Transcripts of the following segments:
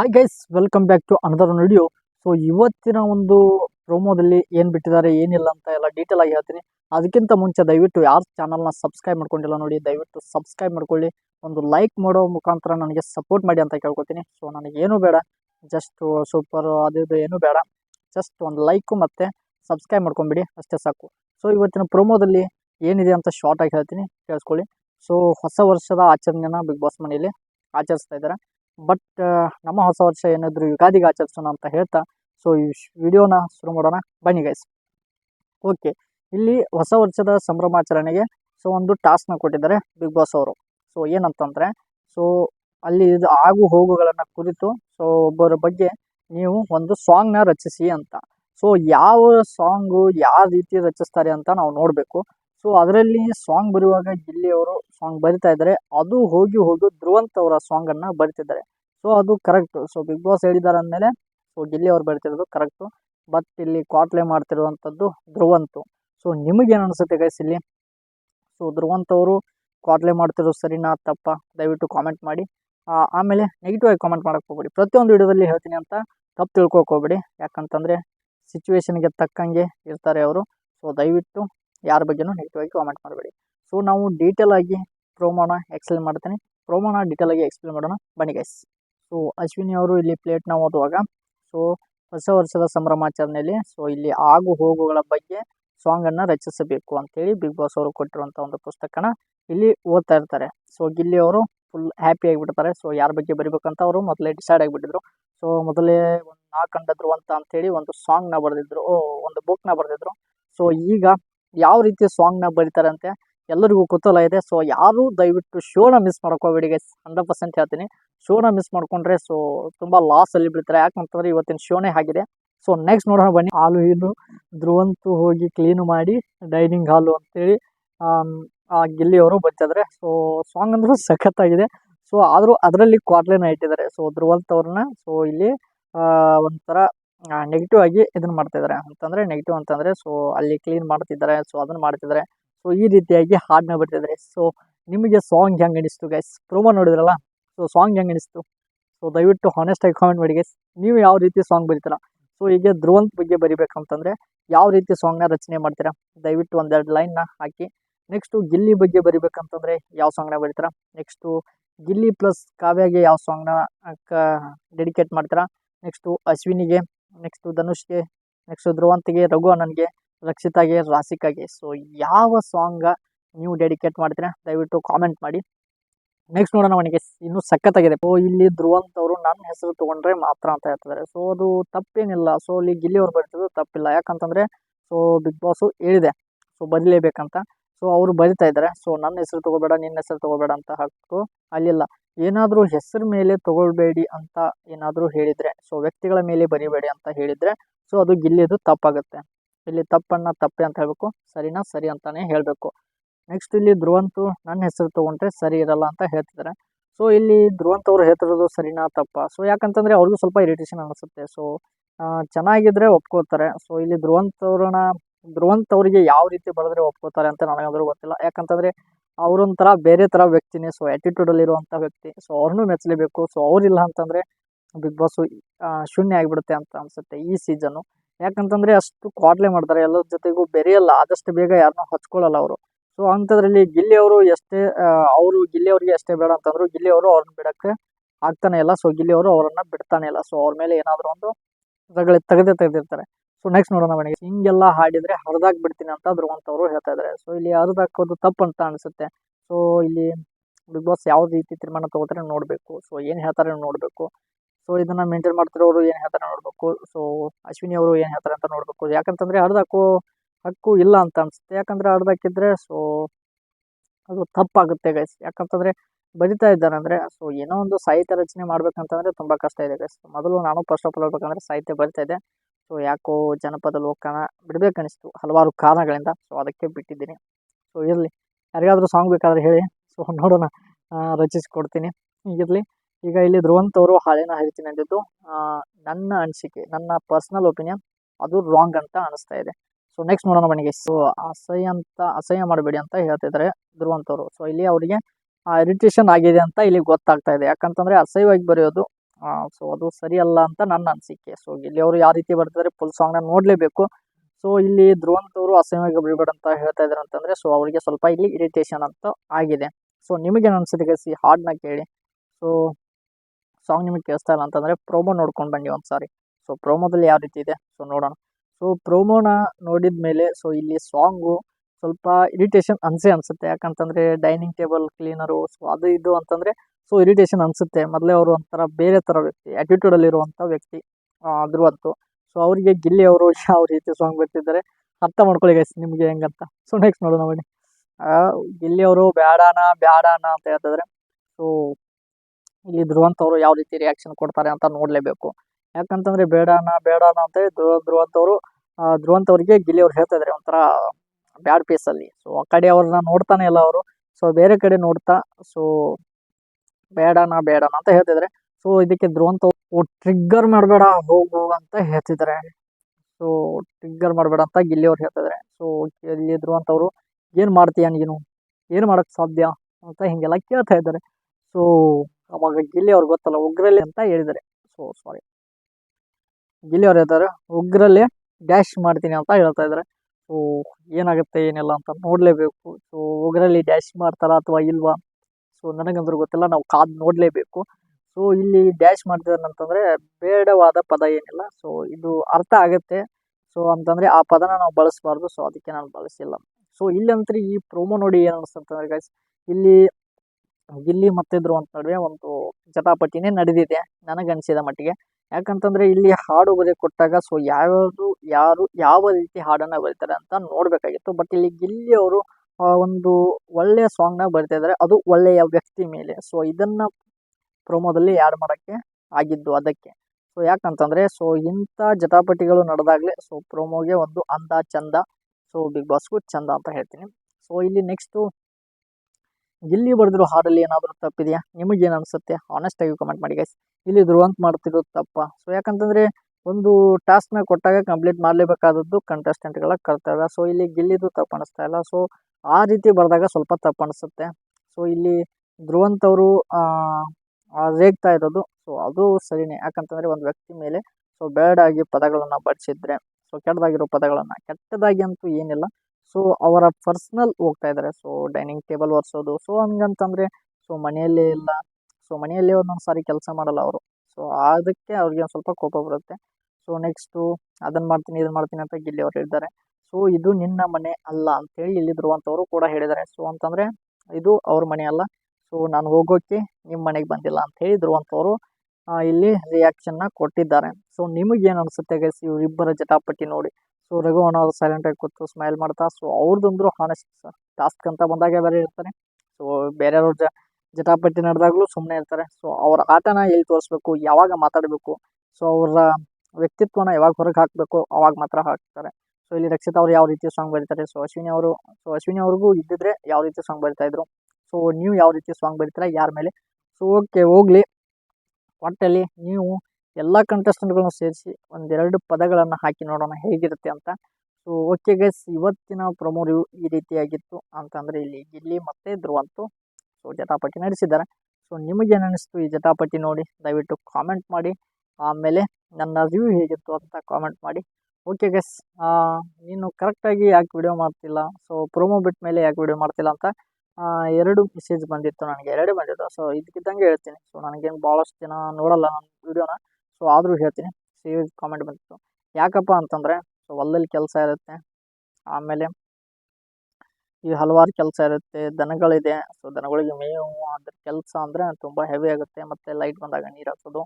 Hi guys welcome back to another video so ಇವತ್ತಿನ ಒಂದು ಪ್ರೋಮೋದಲ್ಲಿ ಏನು ಬಿಟ್ಟಿದ್ದಾರೆ, ಏನಿಲ್ಲ ಅಂತ ಎಲ್ಲ ಡೀಟೇಲ್ ಆಗಿ ಹೇಳ್ತೀನಿ. ಅದಕ್ಕಿಂತ ಮುಂಚೆ ದಯವಿಟ್ಟು ಯಾರು ಚಾನಲ್ನ ಸಬ್ಸ್ಕ್ರೈಬ್ ಮಾಡ್ಕೊಂಡಿಲ್ಲ ನೋಡಿ, ದಯವಿಟ್ಟು ಸಬ್ಸ್ಕ್ರೈಬ್ ಮಾಡ್ಕೊಳ್ಳಿ. ಒಂದು ಲೈಕ್ ಮಾಡೋ ಮುಖಾಂತರ ನನಗೆ ಸಪೋರ್ಟ್ ಮಾಡಿ ಅಂತ ಕೇಳ್ಕೊತೀನಿ. ಸೊ ನನಗೇನು ಬೇಡ. ಜಸ್ಟ್ ಸೂಪರ್ ಅದು ಇದು ಏನೂ ಬೇಡ. ಜಸ್ಟ್ ಒಂದು ಲೈಕು ಮತ್ತು ಸಬ್ಸ್ಕ್ರೈಬ್ ಮಾಡ್ಕೊಂಬಿಡಿ. ಅಷ್ಟೇ ಸಾಕು. ಸೊ ಇವತ್ತಿನ ಪ್ರೋಮೋದಲ್ಲಿ ಏನಿದೆ ಅಂತ ಶಾರ್ಟಾಗಿ ಹೇಳ್ತೀನಿ. ಕೇಳಿಸ್ಕೊಳ್ಳಿ. ಸೊ ಹೊಸ ವರ್ಷದ ಆಚರಣೆನ ಬಿಗ್ ಬಾಸ್ ಮನೆಯಲ್ಲಿ ಆಚರಿಸ್ತಾ ಇದ್ದಾರೆ. ಬಟ್ ನಮ್ಮ ಹೊಸ ವರ್ಷ ಏನಾದರೂ ಯುಗಾದಿಗೆ ಆಚರಿಸೋಣ ಅಂತ ಹೇಳ್ತಾ ಸೊ ಈ ವಿಡಿಯೋನ ಶುರು ಮಾಡೋಣ. ಬನ್ನಿ ಗೈಸ್ ಓಕೆ ಇಲ್ಲಿ ಹೊಸ ವರ್ಷದ ಸಂಭ್ರಮಾಚರಣೆಗೆ ಸೊ ಒಂದು ಟಾಸ್ಕ್ನ ಕೊಟ್ಟಿದ್ದಾರೆ ಬಿಗ್ ಬಾಸ್ ಅವರು. ಸೊ ಏನಂತಂದರೆ ಸೊ ಅಲ್ಲಿ ಇದು ಆಗು ಹೋಗುಗಳನ್ನು ಕುರಿತು ಸೊ ಒಬ್ಬರ ಬಗ್ಗೆ ನೀವು ಒಂದು ಸಾಂಗ್ನ ರಚಿಸಿ ಅಂತ. ಸೊ ಯಾವ ಸಾಂಗು ಯಾವ ರೀತಿ ರಚಿಸ್ತಾರೆ ಅಂತ ನಾವು ನೋಡಬೇಕು. ಸೊ ಅದರಲ್ಲಿ ಸಾಂಗ್ ಬರೆಯುವಾಗ ಬರುವಾಗ ಗಿಲ್ಲಿಯವರು ಸಾಂಗ್ ಬರಿತಾ ಇದ್ದಾರೆ. ಅದು ಹೋಗಿ ಹೋಗಿ ಧ್ರುವಂತ್ ಅವರ ಸಾಂಗನ್ನು ಬರಿತಿದ್ದಾರೆ ಸೊ ಅದು ಕರೆಕ್ಟ್ ಸೊ ಬಿಗ್ ಬಾಸ್ ಹೇಳಿದ್ದಾರೆ ಅಂದಮೇಲೆ ಸೊ ಗಿಲ್ಲಿ ಅವ್ರು ಬರ್ತಿರೋದು ಕರೆಕ್ಟು ಬಟ್ ಇಲ್ಲಿ ಕ್ವಾಟ್ಲೆ ಮಾಡ್ತಿರುವಂಥದ್ದು ಧ್ರುವಂತು. ಸೊ ನಿಮಗೇನು ಅನಿಸುತ್ತೆ ಗೈಸ್ ಇಲ್ಲಿ? ಸೊ ಧ್ರುವಂತ್ ಅವರು ಕ್ವಾಟ್ಲೆ ಮಾಡ್ತಿರೋದು ಸರಿನಾ, ತಪ್ಪ? ದಯವಿಟ್ಟು ಕಾಮೆಂಟ್ ಮಾಡಿ. ಆಮೇಲೆ ನೆಗೆಟಿವ್ ಆಗಿ ಕಾಮೆಂಟ್ ಮಾಡಕ್ಕೆ ಹೋಗ್ಬೇಡಿ. ಪ್ರತಿಯೊಂದು ವಿಡಿಯೋದಲ್ಲಿ ಹೇಳ್ತೀನಿ ಅಂತ ತಪ್ಪು ತಿಳ್ಕೊಕ್ಕೆ ಹೋಗ್ಬೇಡಿ. ಯಾಕಂತಂದರೆ ಸಿಚುವೇಶನ್ಗೆ ತಕ್ಕಂಗೆ ಇರ್ತಾರೆ ಅವರು. ಸೊ ದಯವಿಟ್ಟು ಯಾರ ಬಗ್ಗೆನೂ ನೆಗೆಟಿವ್ ಆಗಿ ಕಾಮೆಂಟ್ ಮಾಡಬೇಡಿ. ಸೊ ನಾವು ಡೀಟೇಲ್ ಆಗಿ ಪ್ರೋಮೋನ ಎಕ್ಸ್ಪ್ಲೇನ್ ಮಾಡ್ತೀನಿ. ಪ್ರೋಮೋನ ಡೀಟೇಲ್ ಆಗಿ ಎಕ್ಸ್ಪ್ಲೇನ್ ಮಾಡೋಣ. ಬನ್ನಿ ಗೈಸ್ ಸೊ ಅಶ್ವಿನಿ ಅವರು ಇಲ್ಲಿ ಪ್ಲೇಟ್ನ ಓದುವಾಗ ಸೊ ಹೊಸ ವರ್ಷದ ಸಂಭ್ರಮಾಚರಣೆಯಲ್ಲಿ ಸೊ ಇಲ್ಲಿ ಆಗು ಹೋಗುಗಳ ಬಗ್ಗೆ ಸಾಂಗನ್ನು ರಚಿಸಬೇಕು ಅಂತೇಳಿ ಬಿಗ್ ಬಾಸ್ ಅವರು ಕೊಟ್ಟಿರುವಂಥ ಒಂದು ಪುಸ್ತಕನ ಇಲ್ಲಿ ಓದ್ತಾ ಇರ್ತಾರೆ. ಸೊ ಗಿಲ್ಲಿ ಅವರು ಫುಲ್ ಹ್ಯಾಪಿ ಆಗಿಬಿಡ್ತಾರೆ. ಸೊ ಯಾರ ಬಗ್ಗೆ ಬರಿಬೇಕಂತ ಅವರು ಮೊದಲೇ ಡಿಸೈಡ್ ಆಗಿಬಿಟ್ಟಿದ್ರು. ಸೊ ಮೊದಲೇ ಒಂದು ನಾ ಕಂಡದ್ರು ಅಂತ ಅಂತೇಳಿ ಒಂದು ಸಾಂಗ್ನ ಬರೆದಿದ್ರು ಒಂದು ಬುಕ್ನ ಬರೆದಿದ್ರು. ಸೊ ಈಗ ಯಾವ ರೀತಿ ಸಾಂಗ್ನ ಬರೀತಾರೆ ಅಂತ ಎಲ್ಲರಿಗೂ ಕುತೂಹಲ ಇದೆ. ಸೊ ಯಾರು ದಯವಿಟ್ಟು ಶೋನ ಮಿಸ್ ಮಾಡ್ಕೋಬೇಡಿ ಹಂಡ್ರೆಡ್ ಪರ್ಸೆಂಟ್ ಹೇಳ್ತೀನಿ. ಶೋನ ಮಿಸ್ ಮಾಡ್ಕೊಂಡ್ರೆ ಸೊ ತುಂಬ ಲಾಸಲ್ಲಿ ಬಿಡ್ತಾರೆ. ಯಾಕಂತಂದ್ರೆ ಇವತ್ತಿನ ಶೋನೇ ಆಗಿದೆ ಸೊ ನೆಕ್ಸ್ಟ್ ನೋಡೋಣ ಬನ್ನಿ. ಹಾಲು ಇದು ಧ್ರುವಂತು ಹೋಗಿ ಕ್ಲೀನ್ ಮಾಡಿ ಡೈನಿಂಗ್ ಹಾಲು ಅಂತೇಳಿ ಹೇಳಿ ಆ ಗಿಲ್ಲಿ ಅವರು ಬರ್ತಿದ್ದಾರೆ ಸೊ ಸಾಂಗ್ ಅಂದ್ರೂ ಸಖತ್ತಾಗಿದೆ. ಸೊ ಆದರೂ ಅದರಲ್ಲಿ ಕ್ವಾಟ್ಲೇನ ಇಟ್ಟಿದ್ದಾರೆ ಸೊ ಧ್ರುವಂತ್ ಅವ್ರನ್ನ ಸೊ ಇಲ್ಲಿ ಒಂಥರ ನೆಗೆಟಿವ್ ಆಗಿ ಇದನ್ನ ಮಾಡ್ತಿದ್ದಾರೆ ಅಂತಂದ್ರೆ ನೆಗೆಟಿವ್ ಅಂತಂದ್ರೆ ಸೊ ಅಲ್ಲಿ ಕ್ಲೀನ್ ಮಾಡ್ತಿದ್ದಾರೆ ಸೊ ಅದನ್ನ ಮಾಡ್ತಿದ್ದಾರೆ ಸೊ ಈ ರೀತಿಯಾಗಿ ಹಾಡನ್ನ ಬಿಡ್ತಿದ್ದಾರೆ ಸೊ ನಿಮಗೆ ಸಾಂಗ್ ಹೆಂಗೆ ಅನಿಸ್ತು ಗೈಸ್ ಪ್ರೋಮೋ ನೋಡಿದ್ರಲ್ಲ? ಸೊ ಸಾಂಗ್ ಹೆಂಗೆ ಅನಿಸ್ತು? ಸೊ ದಯವಿಟ್ಟು ಹಾನೆಸ್ಟ್ ಆಗಿ ಕಾಮೆಂಟ್ ಮಾಡಿ ಗೈಸ್ ನೀವು ಯಾವ ರೀತಿ ಸಾಂಗ್ ಬರೀತೀರಾ? ಸೊ ಹೀಗೆ ಧ್ರುವಂತ್ ಬಗ್ಗೆ ಬರಿಬೇಕಂತಂದ್ರೆ ಯಾವ ರೀತಿ ಸಾಂಗ್ನ ರಚನೆ ಮಾಡ್ತೀರಾ? ದಯವಿಟ್ಟು ಒಂದೆರಡು ಲೈನ್ನ ಹಾಕಿ. ನೆಕ್ಸ್ಟು ಗಿಲ್ಲಿ ಬಗ್ಗೆ ಬರಿಬೇಕಂತಂದ್ರೆ ಯಾವ ಸಾಂಗ್ನ ಬರೀತೀರಾ? ನೆಕ್ಸ್ಟು ಗಿಲ್ಲಿ ಪ್ಲಸ್ ಕಾವ್ಯಗೆ ಯಾವ ಸಾಂಗ್ನ ಡೆಡಿಕೇಟ್ ಮಾಡ್ತೀರಾ? ನೆಕ್ಸ್ಟು ಅಶ್ವಿನಿಗೆ ನೆಕ್ಸ್ಟು ಧನುಷ್ಗೆ ನೆಕ್ಸ್ಟು ಧ್ರುವಂತಿಗೆ ರಘು ನನಗೆ ರಕ್ಷಿತಾಗೆ, ರಾಸಿಕಾಗೆ. ಸೊ ಯಾವ ಸಾಂಗ ನೀವು ಡೆಡಿಕೇಟ್ ಮಾಡ್ತೀರಾ, ದಯವಿಟ್ಟು ಕಾಮೆಂಟ್ ಮಾಡಿ. ನೆಕ್ಸ್ಟ್ ನೋಡೋಣ ಅವನಿಗೆ, ಇನ್ನೂ ಸಖತ್ತಾಗಿದೆ. ಓ ಇಲ್ಲಿ ಧ್ರುವಂತ್ ಅವರು ನನ್ನ ಹೆಸರು ತಗೊಂಡ್ರೆ ಮಾತ್ರ ಅಂತ ಹೇಳ್ತಿದ್ದಾರೆ. ಸೊ ಅದು ತಪ್ಪೇನಿಲ್ಲ. ಸೊ ಅಲ್ಲಿ ಗಿಲ್ಲಿ ಅವ್ರು ಬರ್ತಿದ್ದು ತಪ್ಪಿಲ್ಲ. ಯಾಕಂತಂದ್ರೆ ಸೊ ಬಿಗ್ ಬಾಸು ಹೇಳಿದೆ. ಸೊ ಬರೀಲೇಬೇಕಂತ. ಸೊ ಅವರು ಬರಿತಾ ಇದ್ದಾರೆ ಸೊ ನನ್ನ ಹೆಸರು ತಗೋಬೇಡ, ನಿನ್ನ ಹೆಸರು ತಗೋಬೇಡ ಅಂತ ಹಾಕು ಅಲ್ಲಿಲ್ಲ. ಏನಾದರೂ ಹೆಸರು ಮೇಲೆ ತಗೊಳ್ಬೇಡಿ ಅಂತ ಏನಾದರೂ ಹೇಳಿದರೆ ಸೊ ವ್ಯಕ್ತಿಗಳ ಮೇಲೆ ಬರಿಬೇಡಿ ಅಂತ ಹೇಳಿದರೆ ಸೊ ಅದು ಗಿಲ್ಲಿದು ತಪ್ಪಾಗುತ್ತೆ. ಇಲ್ಲಿ ತಪ್ಪನ್ನ ತಪ್ಪೆ ಅಂತ ಹೇಳಬೇಕು. ಸರಿನಾ ಸರಿ ಅಂತಲೇ ಹೇಳಬೇಕು. ನೆಕ್ಸ್ಟ್ ಇಲ್ಲಿ ಧ್ರುವಂತು ನನ್ನ ಹೆಸರು ತೊಗೊಂಡ್ರೆ ಸರಿ ಇರಲ್ಲ ಅಂತ ಹೇಳ್ತಿದ್ದಾರೆ ಸೊ ಇಲ್ಲಿ ಧ್ರುವಂತ ಅವರು ಹೇಳ್ತಿರೋದು ಸರಿನಾ ತಪ್ಪ? ಸೊ ಯಾಕಂತಂದರೆ ಅವ್ರಿಗೂ ಸ್ವಲ್ಪ ಇರಿಟೇಷನ್ ಅನಿಸುತ್ತೆ. ಸೊ ಚೆನ್ನಾಗಿದ್ರೆ ಒಪ್ಕೋತಾರೆ. ಸೊ ಇಲ್ಲಿ ಧ್ರುವಂತ್ ಅವ್ರನ್ನ ಧ್ರುವಂತ್ ಅವರಿಗೆ ಯಾವ ರೀತಿ ಬರೆದ್ರೆ ಒಪ್ಕೋತಾರೆ ಅಂತ ನನಗಾದ್ರೂ ಗೊತ್ತಿಲ್ಲ. ಯಾಕಂತಂದರೆ ಅವರೊಂಥರ ಬೇರೆ ಥರ ವ್ಯಕ್ತಿನೇ ಸೊ ಆ್ಯಟಿಟ್ಯೂಡಲ್ಲಿರುವಂಥ ವ್ಯಕ್ತಿ ಸೊ ಅವ್ರನ್ನೂ ಮೆಚ್ಚಲೇಬೇಕು ಸೊ ಅವರಿಲ್ಲ ಅಂತಂದರೆ ಬಿಗ್ ಬಾಸು ಶೂನ್ಯ ಆಗಿಬಿಡುತ್ತೆ ಅಂತ ಅನಿಸುತ್ತೆ ಈ ಸೀಸನ್ನು ಯಾಕಂತಂದರೆ ಅಷ್ಟು ಕ್ವಾಟ್ಲೆ ಮಾಡ್ತಾರೆ, ಎಲ್ಲರ ಜೊತೆಗೂ ಬೆರೆಯಲ್ಲ, ಆದಷ್ಟು ಬೇಗ ಯಾರನ್ನೂ ಹಚ್ಕೊಳ್ಳಲ್ಲ ಅವರು. ಸೊ ಅಂಥದ್ರಲ್ಲಿ ಗಿಲ್ಲಿ ಅವರು ಎಷ್ಟೇ ಅವರು ಗಿಲ್ಲಿ ಅವರಿಗೆ ಎಷ್ಟೇ ಬೇಡ ಅಂತಂದ್ರು ಗಿಲ್ಲಿ ಅವರು ಅವ್ರನ್ನ ಬಿಡಕ್ಕೆ ಆಗ್ತಾನೆ ಇಲ್ಲ ಸೊ ಗಿಲ್ಲಿ ಅವರು ಅವರನ್ನು ಬಿಡ್ತಾನೆ ಇಲ್ಲ ಸೊ ಅವ್ರ ಮೇಲೆ ಏನಾದರೂ ಒಂದು ರಗಳೆ ತೆಗೆದೇ ತೆಗೆದಿರ್ತಾರೆ. ಸೊ ನೆಕ್ಸ್ಟ್ ನೋಡೋಣ ಮನೆಗೆ ಹಿಂಗೆಲ್ಲ ಹಾಡಿದ್ರೆ ಹರಿದಾಕ್ ಬಿಡ್ತೀನಿ ಅಂತ ಧ್ರುವಂತವರು ಹೇಳ್ತಾ ಇದ್ದಾರೆ ಸೊ ಇಲ್ಲಿ ಹರಿದಾಕೋದು ತಪ್ಪು ಅಂತ ಅನಿಸುತ್ತೆ. ಸೊ ಇಲ್ಲಿ ಬಿಗ್ ಬಾಸ್ ಯಾವ ರೀತಿ ತೀರ್ಮಾನ ತಗೋತಾರೆ ನೋಡಬೇಕು. ಸೊ ಏನು ಹೇಳ್ತಾರೆ ನೋಡಬೇಕು. ಸೊ ಇದನ್ನ ಮೇಂಟೈನ್ ಮಾಡ್ತಿರೋರು ಏನು ಹೇಳ್ತಾರೆ ನೋಡಬೇಕು. ಸೊ ಅಶ್ವಿನಿ ಅವರು ಏನು ಹೇಳ್ತಾರೆ ಅಂತ ನೋಡಬೇಕು. ಯಾಕಂತಂದ್ರೆ ಹರಿದಾಕು ಹಕ್ಕು ಇಲ್ಲ ಅಂತ ಅನಿಸುತ್ತೆ. ಯಾಕಂದ್ರೆ ಹರಿದಾಕಿದ್ರೆ ಸೊ ಅದು ತಪ್ಪಾಗುತ್ತೆ ಗೈಸ್ ಯಾಕಂತಂದ್ರೆ ಬರಿತಾ ಇದ್ದಾರೆ ಅಂದರೆ ಸೊ ಏನೋ ಒಂದು ಸಾಹಿತ್ಯ ರಚನೆ ಮಾಡ್ಬೇಕಂತಂದ್ರೆ ತುಂಬ ಕಷ್ಟ ಇದೆ ಗೈಸ್ ಮೊದಲು ನಾನು ಫಸ್ಟ್ ಆಫ್ ಆಲ್ ಹೇಳ್ಬೇಕಂದ್ರೆ ಸಾಹಿತ್ಯ ಬರಿತಾ ಇದ್ದೆ. ಸೊ ಯಾಕೋ ಜನಪದ ಲೋಕನ ಬಿಡಬೇಕನ್ನಿಸ್ತು ಹಲವಾರು ಕಾರಣಗಳಿಂದ. ಸೊ ಅದಕ್ಕೆ ಬಿಟ್ಟಿದ್ದೀನಿ. ಸೊ ಇರಲಿ, ಯಾರಿಗಾದರೂ ಸಾಂಗ್ ಬೇಕಾದ್ರೆ ಹೇಳಿ. ಸೊ ನೋಡೋಣ ರಚಿಸಿಕೊಡ್ತೀನಿ. ಇರಲಿ. ಈಗ ಇಲ್ಲಿ ಧ್ರುವಂತ್ ಅವರು ಹಾಳೆನ ಹೇಳ್ತೀನಿ ಅಂದಿದ್ದು ನನ್ನ ಅನಿಸಿಕೆ, ನನ್ನ ಪರ್ಸ್ನಲ್ ಒಪಿನಿಯನ್ ಅದು ರಾಂಗ್ ಅಂತ ಅನಿಸ್ತಾ ಇದೆ. ಸೊ ನೆಕ್ಸ್ಟ್ ನೋಡೋಣ ಬನ್ನಿಗೆ ಸೊ ಅಸಹ್ಯ ಅಂತ, ಅಸಹ್ಯ ಮಾಡಬೇಡಿ ಅಂತ ಹೇಳ್ತಿದ್ದಾರೆ ಧ್ರುವಂತ್ ಅವರು. ಸೊ ಇಲ್ಲಿ ಅವರಿಗೆ ಇರಿಟೇಷನ್ ಆಗಿದೆ ಅಂತ ಇಲ್ಲಿ ಗೊತ್ತಾಗ್ತಾ ಇದೆ. ಯಾಕಂತಂದ್ರೆ ಅಸಹ್ಯವಾಗಿ ಬರೆಯೋದು ಸೊ ಅದು ಸರಿಯಲ್ಲ ಅಂತ ನನ್ನ ಅನಿಸಿಕೆ. ಸೊ ಇಲ್ಲಿ ಅವರು ಯಾವ ರೀತಿ ಬರ್ತಿದ್ದಾರೆ ಫುಲ್ ಸಾಂಗ್ನ ನೋಡಲೇಬೇಕು. ಸೊ ಇಲ್ಲಿ ಧ್ರುವಂತ್ ಅವರು ಅಸಹ್ಯವಾಗಿ ಬಿಡಬೇಡ ಅಂತ ಹೇಳ್ತಾ ಇದ್ದಾರೆ ಅಂತಂದರೆ ಸೊ ಅವರಿಗೆ ಸ್ವಲ್ಪ ಇಲ್ಲಿ ಇರಿಟೇಷನ್ ಅಂತ ಆಗಿದೆ. ಸೊ ನಿಮಗೇನು ಅನಿಸುತ್ತೆ ಈ ಹಾಡನ್ನ ಕೇಳಿ. ಸೊ ಸಾಂಗ್ ನಿಮಗೆ ಕೇಳಿಸ್ತಾ ಇಲ್ಲ ಅಂತಂದರೆ ಪ್ರೋಮೋ ನೋಡ್ಕೊಂಡು ಬನ್ನಿ ಒಂದು ಸಾರಿ ಸೊ ಪ್ರೋಮೋದಲ್ಲಿ ಯಾವ ರೀತಿ ಇದೆ? ಸೊ ನೋಡೋಣ. ಸೊ ಪ್ರೋಮೋನ ನೋಡಿದ ಮೇಲೆ ಸೊ ಇಲ್ಲಿ ಸಾಂಗು ಸ್ವಲ್ಪ ಇರಿಟೇಷನ್ ಅನ್ಸುತ್ತೆ ಅನಿಸುತ್ತೆ. ಯಾಕಂತಂದರೆ ಡೈನಿಂಗ್ ಟೇಬಲ್ ಕ್ಲೀನರು ಸೊ ಅದು ಇದು ಅಂತಂದರೆ ಸೊ ಇರಿಟೇಷನ್ ಅನಿಸುತ್ತೆ. ಮೊದಲೇ ಅವರು ಒಂಥರ ಬೇರೆ ಥರ ವ್ಯಕ್ತಿ ಆ್ಯಟಿಟ್ಯೂಡಲ್ಲಿರುವಂಥ ವ್ಯಕ್ತಿ ಧ್ರುವಂತು ಸೊ ಅವರಿಗೆ ಗಿಲ್ಲಿ ಅವರು ಯಾವ ರೀತಿ ಸಾಂಗ್ ಬರ್ತಿದ್ದಾರೆ ಅರ್ಥ ಮಾಡ್ಕೊಳ್ಳಿ ಗೈಸ್ ನಿಮಗೆ ಹೆಂಗಂತ. ಸೊ ನೆಕ್ಸ್ಟ್ ನೋಡೋಣ ಬನ್ನಿ. ಗಿಲ್ಲಿ ಅವರು ಬ್ಯಾಡಾನ ಬ್ಯಾಡಾನ ಅಂತ ಹೇಳ್ತಿದ್ರೆ. ಸೊ ಇಲ್ಲಿ ಧ್ರುವಂತ್ ಯಾವ ರೀತಿ ರಿಯಾಕ್ಷನ್ ಕೊಡ್ತಾರೆ ಅಂತ ನೋಡಲೇಬೇಕು. ಯಾಕಂತಂದ್ರೆ ಬೇಡಾನ ಬೇಡಾನ ಅಂತ ಧ್ರುವ ಧ್ರುವಂತ್ ಅವರು ಅವರಿಗೆ ಗಿಲ್ಲಿ ಅವ್ರು ಹೇಳ್ತಾ ಇದ್ದಾರೆ ಒಂಥರ ಬ್ಯಾಡ್ ಪೇಸಲ್ಲಿ ಸೊ ಆ ಕಡೆ ಅವ್ರನ್ನ ನೋಡ್ತಾನೆ ಇಲ್ಲ ಅವರು. ಸೊ ಬೇರೆ ಕಡೆ ನೋಡ್ತಾ ಸೊ ಬೇಡನಾ ಬೇಡನಾ ಅಂತ ಹೇಳ್ತಿದ್ರೆ. ಸೊ ಇದಕ್ಕೆ ಧ್ರುವಂತ ಟ್ರಿಗ್ಗರ್ ಮಾಡಬೇಡ ಹೋಗು ಅಂತ ಹೇಳ್ತಿದ್ದಾರೆ ಸೊ ಟ್ರಿಗ್ಗರ್ ಮಾಡಬೇಡ ಅಂತ ಗಿಲ್ಲಿ ಅವ್ರು ಹೇಳ್ತಿದ್ದಾರೆ ಸೊ ಇಲ್ಲಿ ಧ್ರುವಂತ್ ಅವರು, ಏನು ಮಾಡ್ತೀಯ ನೀನು? ಏನು ಮಾಡಕ್ ಸಾಧ್ಯ? ಅಂತ ಹಿಂಗೆಲ್ಲ ಕೇಳ್ತಾ ಇದ್ದಾರೆ. ಸೊ ಅವಾಗ ಗಿಲ್ಲಿ ಅವ್ರು ಗೊತ್ತಲ್ಲ, ಉಗ್ರಲ್ಲಿ ಅಂತ ಹೇಳಿದ್ದಾರೆ. ಸೊ ಸಾರಿ ಗಿಲ್ಲಿ ಅವ್ರು ಹೇಳ್ತಾರೆ, ಉಗ್ರಲ್ಲಿ ಡ್ಯಾಶ್ ಮಾಡ್ತೀನಿ ಅಂತ ಹೇಳ್ತಾ ಇದ್ದಾರೆ. ಸೊ ಏನಾಗುತ್ತೆ, ಏನಿಲ್ಲ ಅಂತ ನೋಡಲೇಬೇಕು. ಸೊ ಒಗರಲ್ಲಿ ಡ್ಯಾಶ್ ಮಾಡ್ತಾರಾ ಅಥವಾ ಇಲ್ವಾ? ಸೊ ನನಗಂದ್ರೂ ಗೊತ್ತಿಲ್ಲ, ನಾವು ಕಾದು ನೋಡಲೇಬೇಕು. ಸೊ ಇಲ್ಲಿ ಡ್ಯಾಶ್ ಮಾಡ್ತಿದ್ದಾರೆ ಅಂತಂದರೆ ಬೇಡವಾದ ಪದ ಏನಿಲ್ಲ. ಸೊ ಇದು ಅರ್ಥ ಆಗುತ್ತೆ. ಸೊ ಅಂತಂದರೆ ಆ ಪದನ ನಾವು ಬಳಸಬಾರ್ದು. ಸೊ ಅದಕ್ಕೆ ನಾನು ಬಳಸಿಲ್ಲ. ಸೊ ಇಲ್ಲಂತೂ ಈ ಪ್ರೋಮೋ ನೋಡಿ ಏನು ಅನಿಸ್ತಂತಂದ್ರೆ ಗೈಸ್ ಇಲ್ಲಿ ಗಿಲ್ಲಿ ಮತ್ತೆ ಅಂತ ನಡುವೆ ಒಂದು ಜಟಾಪಟಿನೇ ನಡೆದಿದೆ. ನನಗನ್ಸಿದ ಮಟ್ಟಿಗೆ. ಯಾಕಂತಂದ್ರೆ ಇಲ್ಲಿ ಹಾಡು ಬರೆ ಕೊಟ್ಟಾಗ ಸೊ ಯಾರು ಯಾರು, ಯಾವ ರೀತಿ ಹಾಡನ್ನ ಬರೀತಾರೆ ಅಂತ ನೋಡ್ಬೇಕಾಗಿತ್ತು. ಬಟ್ ಇಲ್ಲಿ ಗಿಲ್ಲಿ ಅವರು ಒಂದು ಒಳ್ಳೆಯ ಸಾಂಗ್ನ ಬರಿತಾ ಇದ್ದಾರೆ ಅದು ಒಳ್ಳೆಯ ವ್ಯಕ್ತಿ ಮೇಲೆ. ಸೊ ಇದನ್ನ ಪ್ರೋಮೋದಲ್ಲಿ ಆ್ಯಡ್ ಮಾಡೋಕ್ಕೆ ಆಗಿದ್ದು ಅದಕ್ಕೆ. ಸೊ ಯಾಕಂತಂದ್ರೆ ಸೊ ಇಂಥ ಜಟಾಪಟಿಗಳು ನಡೆದಾಗಲೇ ಸೊ ಪ್ರೋಮೋಗೆ ಒಂದು ಅಂದ ಚಂದ ಸೊ ಬಿಗ್ ಬಾಸ್ಗೂ ಚಂದ ಅಂತ ಹೇಳ್ತೀನಿ. ಸೊ ಇಲ್ಲಿ ನೆಕ್ಸ್ಟು ಗಿಲ್ಲಿ ಬರೆದಿರೋ ಹಾಡಲ್ಲಿ ಏನಾದರೂ ತಪ್ಪಿದೆಯಾ? ನಿಮಗೇನು ಅನಿಸುತ್ತೆ? ಆನೆಸ್ಟ್ ಆಗಿ ಕಮೆಂಟ್ ಮಾಡಿ ಗೈಸ್ ಇಲ್ಲಿ ಧ್ರುವಂತ ಮಾಡ್ತಿರೋದು ತಪ್ಪ. ಸೊ ಯಾಕಂತಂದ್ರೆ ಒಂದು ಟಾಸ್ಕ್ನ ಕೊಟ್ಟಾಗ ಕಂಪ್ಲೀಟ್ ಮಾಡಲೇಬೇಕಾದದ್ದು ಕಂಟೆಸ್ಟೆಂಟ್ಗಳ ಕರ್ತವ್ಯ. ಸೊ ಇಲ್ಲಿ ಗಿಲ್ಲಿದು ತಪ್ಪು ಅನಿಸ್ತಾ ಇಲ್ಲ. ಸೊ ಆ ರೀತಿ ಬರೆದಾಗ ಸ್ವಲ್ಪ ತಪ್ಪು ಅನಿಸುತ್ತೆ. ಸೊ ಇಲ್ಲಿ ಧ್ರುವಂತ್ ಅವರು ರೇಗ್ತಾ ಇರೋದು. ಸೊ ಅದು ಸರಿನೇ. ಯಾಕಂತಂದ್ರೆ ಒಂದು ವ್ಯಕ್ತಿ ಮೇಲೆ ಸೊ ಬೇಡಾಗಿ ಪದಗಳನ್ನು ಬಳಸಿದ್ರೆ ಸೊ ಕೆಟ್ಟದಾಗಿರೋ ಪದಗಳನ್ನು, ಕೆಟ್ಟದಾಗಿ ಅಂತೂ ಏನಿಲ್ಲ. ಸೊ ಅವರ ಪರ್ಸ್ನಲ್ ಹೋಗ್ತಾ ಇದ್ದಾರೆ ಸೊ ಡೈನಿಂಗ್ ಟೇಬಲ್ ಒರೆಸೋದು. ಸೊ ಹಂಗಂತಂದ್ರೆ ಸೊ ಮನೆಯಲ್ಲೇ ಇಲ್ಲ. ಸೊ ಮನೆಯಲ್ಲೇ ಒಂದೊಂದು ಸಾರಿ ಕೆಲಸ ಮಾಡಲ್ಲ ಅವರು. ಸೊ ಅದಕ್ಕೆ ಅವ್ರಿಗೆ ಒಂದು ಸ್ವಲ್ಪ ಕೋಪ ಬರುತ್ತೆ. ಸೊ ನೆಕ್ಸ್ಟು ಅದನ್ನು ಮಾಡ್ತೀನಿ ಇದನ್ನು ಮಾಡ್ತೀನಿ ಅಂತ ಗಿಲ್ಲಿ ಅವರು ಹೇಳಿದ್ದಾರೆ ಸೊ ಇದು ನಿನ್ನ ಮನೆ ಅಲ್ಲ ಅಂತೇಳಿ ಇಲ್ಲಿ ಕೂಡ ಹೇಳಿದ್ದಾರೆ. ಸೊ ಅಂತಂದರೆ ಇದು ಅವ್ರ ಮನೆ ಅಲ್ಲ. ಸೊ ನಾನು ಹೋಗೋಕ್ಕೆ ನಿಮ್ಮ ಮನೆಗೆ ಬಂದಿಲ್ಲ ಅಂತ ಹೇಳಿ ಧ್ರುವಂತವರು ಆ, ಇಲ್ಲಿ ರಿಯಾಕ್ಷನ್ನ ಕೊಟ್ಟಿದ್ದಾರೆ. ಸೊ ನಿಮಗೇನು ಅನಿಸುತ್ತೆ ಗೈಸ್ ಇವರಿಬ್ಬರ ಜಟಾಪಟಿ ನೋಡಿ. ಸೊ ರಘು ಅವರು ಸೈಲೆಂಟಾಗಿ ಕೂತು ಸ್ಮೈಲ್ ಮಾಡ್ತಾ ಸೊ ಅವ್ರದ್ದೊಂದ್ರು ಹಾನೆಸ್ಟ್ ಸರ್ ಟಾಸ್ಕ್ ಅಂತ ಬಂದಾಗ ಬೇರೆ ಇರ್ತಾರೆ. ಸೊ ಬೇರೆಯವ್ರ ಜ, ಜಟಾಪಟಿ ನಡೆದಾಗಲೂ ಸುಮ್ಮನೆ ಇರ್ತಾರೆ. ಸೊ ಅವ್ರ ಆಟನ ಎಲ್ಲಿ ತೋರಿಸ್ಬೇಕು, ಯಾವಾಗ ಮಾತಾಡಬೇಕು ಸೊ ಅವರ ವ್ಯಕ್ತಿತ್ವನ ಯಾವಾಗ ಹೊರಗೆ ಹಾಕಬೇಕು, ಅವಾಗ ಮಾತ್ರ ಹಾಕ್ತಾರೆ. ಸೊ ಇಲ್ಲಿ ರಕ್ಷಿತಾ ಅವ್ರು ಯಾವ ರೀತಿ ಸಾಂಗ್ ಬರೀತಾರೆ ಸೊ ಅಶ್ವಿನಿ ಅವರು ಸೊ ಅಶ್ವಿನಿ ಅವ್ರಿಗೂ ಇದ್ದಿದ್ರೆ ಯಾವ ರೀತಿ ಸಾಂಗ್ ಬರಿತಾ ಇದ್ರು? ಸೊ ನೀವು ಯಾವ ರೀತಿ ಸಾಂಗ್ ಬರೀತಾರೆ, ಯಾರ ಮೇಲೆ? ಸೊ ಓಕೆ ಹೋಗ್ಲಿ. ಒಟ್ಟಲ್ಲಿ ನೀವು ಎಲ್ಲ ಕಂಟೆಸ್ಟೆಂಟ್ಗಳನ್ನು ಸೇರಿಸಿ ಒಂದೆರಡು ಪದಗಳನ್ನು ಹಾಕಿ ನೋಡೋಣ ಹೇಗಿರುತ್ತೆ ಅಂತ. ಸೊ ಓಕೆ ಗೈಸ್ ಇವತ್ತಿನ ಪ್ರೊಮೋ ರಿವ್ಯೂ ಈ ರೀತಿಯಾಗಿತ್ತು. ಅಂತಂದರೆ ಇಲ್ಲಿ ಗಿಲ್ಲಿ ಮತ್ತೆ ಧ್ರುವಂತು ಸೊ, ಜಟಾಪಟಿ ನಡೆಸಿದ್ದಾರೆ. ಸೊ ನಿಮಗೇನು ಅನಿಸ್ತು ಈ ಜಟಾಪಟಿ ನೋಡಿ, ದಯವಿಟ್ಟು ಕಾಮೆಂಟ್ ಮಾಡಿ. ಆಮೇಲೆ ನನ್ನ ರಿವ್ಯೂ ಹೇಗಿತ್ತು ಅಂತ ಕಾಮೆಂಟ್ ಮಾಡಿ. ಓಕೆ ಗೈಸ್ ನೀನು ಕರೆಕ್ಟಾಗಿ ಯಾಕೆ ವಿಡಿಯೋ ಮಾಡ್ತಿಲ್ಲ? ಸೊ ಪ್ರೊಮೋ ಬಿಟ್ಟ ಮೇಲೆ ಯಾಕೆ ವಿಡಿಯೋ ಮಾಡ್ತಿಲ್ಲ ಅಂತ ಎರಡು ಮೆಸೇಜ್ ಬಂದಿತ್ತು ನನಗೆ. ಎರಡೇ ಬಂದಿತ್ತು. ಸೊ ಇದಕ್ಕಿದ್ದಂಗೆ ಹೇಳ್ತೀನಿ. ಸೊ ನನಗೇನು ಭಾಳಷ್ಟು ಜನ ನೋಡಲ್ಲ ನನ್ನ ವಿಡಿಯೋನ ಸೊ ಆದರೂ ಹೇಳ್ತೀನಿ. ಸೇವ್ ಕಾಮೆಂಟ್ ಬಂದಿತ್ತು ಯಾಕಪ್ಪ ಅಂತಂದರೆ ಸೊ ಹೊಲದಲ್ಲಿ ಕೆಲಸ ಇರುತ್ತೆ. ಆಮೇಲೆ, ಈ ಹಲವಾರು ಕೆಲಸ ಇರುತ್ತೆ. ದನಗಳಿದೆ. ಸೊ ದನಗಳಿಗೆ ಮೇವು, ಅದ್ರ ಕೆಲಸ ಅಂದರೆ ತುಂಬ ಹೆವಿ ಆಗುತ್ತೆ. ಮತ್ತು ಲೈಟ್ ಬಂದಾಗ ನೀರು ಹಾಕೋದು.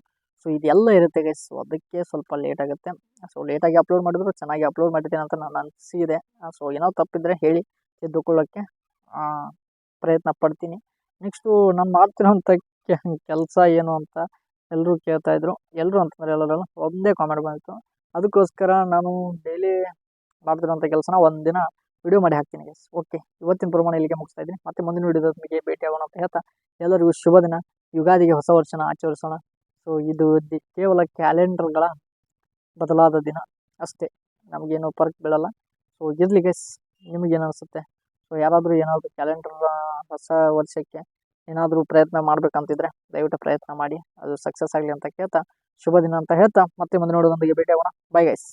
ಸೊ ಇದೆಲ್ಲ ಇರುತ್ತೆ ಗೈಸ್ ಸೊ ಅದಕ್ಕೆ ಸ್ವಲ್ಪ ಲೇಟ್ ಆಗುತ್ತೆ. ಸೊ ಲೇಟಾಗಿ ಅಪ್ಲೋಡ್ ಮಾಡಿದ್ರು, ಚೆನ್ನಾಗಿ ಅಪ್ಲೋಡ್ ಮಾಡಿದ್ದೀನಿ ಅಂತ ನಾನು ಅನಿಸಿದೆ ಸೊ ಏನೋ ತಪ್ಪಿದ್ರೆ ಹೇಳಿ ತಿದ್ದುಕೊಳ್ಳೋಕ್ಕೆ ಪ್ರಯತ್ನ ಪಡ್ತೀನಿ. ನೆಕ್ಸ್ಟು ನಾನು ಮಾಡ್ತಿರೋಂಥ ಕೆಲಸ ಏನು ಅಂತ ಎಲ್ಲರೂ ಕೇಳ್ತಾ ಇದ್ರು. ಎಲ್ಲರೂ ಅಂತಂದ್ರೆ ಎಲ್ಲರಲ್ಲ ಒಂದೇ ಕಾಮೆಂಟ್ ಬಂದಿತ್ತು. ಅದಕ್ಕೋಸ್ಕರ ನಾನು ಡೈಲಿ ಮಾಡ್ತಿರೋಂಥ ಕೆಲಸನ ಒಂದಿನ ವಿಡಿಯೋ ಮಾಡಿ ಹಾಕ್ತೀನಿ ಗೈಸ್ ಓಕೆ ಇವತ್ತಿನ ಪ್ರಮಾಣ ಇಲ್ಲಿಗೆ ಮುಗಿಸ್ತಾ ಇದ್ದೀನಿ. ಮತ್ತೆ ಮುಂದಿನ ವಿಡಿಯೋದೊಂದಿಗೆ ಭೇಟಿ ಆಗೋಣ ಅಂತ ಹೇಳ್ತಾ ಎಲ್ಲರಿಗೂ ಶುಭ ದಿನ. ಯುಗಾದಿಗೆ ಹೊಸ ವರ್ಷನ ಆಚರಿಸೋಣ. ಸೊ ಇದು ಕೇವಲ ಕ್ಯಾಲೆಂಡರ್ಗಳ ಬದಲಾದ ದಿನ ಅಷ್ಟೇ. ನಮಗೇನು ಫರ್ಕ್ ಬೀಳಲ್ಲ. ಸೊ ಇರಲಿ ಗೈಸ್ ನಿಮಗೇನು ಅನಿಸುತ್ತೆ? ಸೊ ಯಾರಾದರೂ ಏನಾದರೂ ಕ್ಯಾಲೆಂಡರ್ ಹೊಸ ವರ್ಷಕ್ಕೆ ಏನಾದರೂ ಪ್ರಯತ್ನ ಮಾಡ್ಬೇಕಂತಿದ್ರೆ ದಯವಿಟ್ಟು ಪ್ರಯತ್ನ ಮಾಡಿ, ಅದು ಸಕ್ಸಸ್ ಆಗಲಿ ಅಂತ ಕೇಳ್ತಾ, ಶುಭ ದಿನ ಅಂತ ಹೇಳ್ತಾ, ಮತ್ತೆ ಮುಂದೆ ನೋಡೋದೊಂದಿಗೆ ಭೇಟಿ ಆಗೋಣ ಬೈ ಗೈಸ್